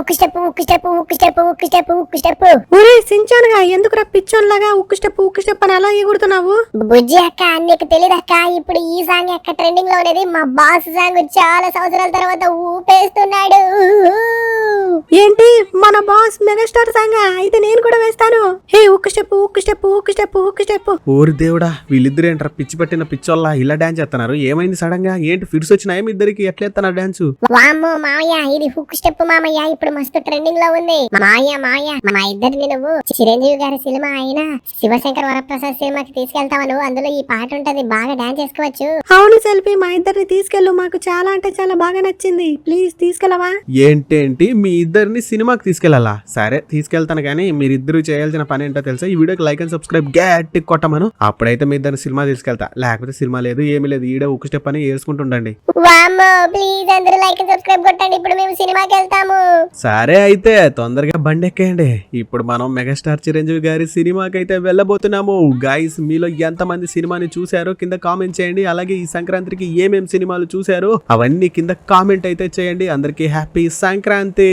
ఉక్కు స్టెప్ ఉక్కు స్టెప్ ఉక్కు స్టెప్ ఉక్కు స్టెప్ ఉక్కు స్టెప్ ఒరే సించానుగా ఎందుకురా పిచ్చోన్లాగా ఉక్కు స్టెప్ ఉక్కు స్టెప్ అని అలా ఎగురుతున్నావు? బుజ్జి అక్క నీకు తెలియదక్క ఇప్పుడు ఈ సాంగ్ అక్క ట్రెండింగ్లో ఉండేది మా బాస్ సాంగ్ చాలా సంవత్సరాల తర్వాత ఊపేస్తున్నాడు. ఏంటి? మన బాస్ మెగాస్టార్ సాంగ్ అయితే నేను కూడా వేస్తాను. హే ఉక్కు స్టెప్ ఉక్కు స్టెప్ ఉక్కు స్టెప్ ఉక్కు స్టెప్. ఓరి దేవుడా వీళ్ళిద్దరు ఏంట్రా పిచ్చి పట్టిన పిచ్చోళ్ళ ఇలా డాన్స్ చేస్తున్నారు? ఏమైంది సడన్గా? ఏంటి ఫిట్స్ వచ్చినాయి మీ ఇద్దరికి? ఎట్లా ఎత్తున్నారు డాన్స్ వామ్మో మామయ్య ఇది హుక్ స్టెప్ మామయ్య. ఇప్పుడు మస్తు ట్రెండింగ్లో ఉంది. మామయ్య మామయ్య మా ఇద్దరిని నువ్వు చిరంజీవి గారి సినిమా అయినా శివశంకర్ వరప్రసాద్ సినిమాకి తీసుకెళ్తావు నువ్వు? అందులో ఈ పాట ఉంటది బాగా డాన్స్ చేసుకోవచ్చు. అవును సెల్ఫీ మా ఇద్దరిని తీసుకెళ్ళు. మాకు చాలా అంటే చాలా బాగా నచ్చింది. ప్లీజ్ తీసుకెళ్ళవా? ఏంటేంటి మీ ఇద్దరిని సినిమాకి తీసుకెళ్ళాలా సరే తీసుకెళ్తాను కానీ మీరిద్దరు చేయాల్సిన పని ఏంటో తెలుసా? ఈ వీడియోకి లైక్ అండ్ సబ్స్క్రైబ్ గట్టి కొట్టమను. అప్పుడైతే మీ ఇద్దరిని సినిమా తీసుకెళ్తా. లేకపోతే సినిమా లేదు ఏమీ లేదు. ఈడే ఉక్కు స్టెప్ అని ఏసుకుంటుండండి వామ్మో ప్లీజ్ అందరూ లైక్ సబ్స్క్రైబ్ కొట్టండి. ఇప్పుడు మేము సినిమాకి వెళ్తాము. సరే అయితే తొందరగా బండి ఎక్కేయండి. ఇప్పుడు మనం మెగాస్టార్ చిరంజీవి గారి సినిమాకి అయితే వెళ్ళబోతున్నాము. గైస్ మీలో ఎంతమంది సినిమాని చూశారో కింద కామెంట్ చేయండి. అలాగే ఈ సంక్రాంతికి ఏమేం సినిమాలు చూశారో అవన్నీ కింద కామెంట్ అయితే చేయండి. అందరికీ హ్యాపీ సంక్రాంతి!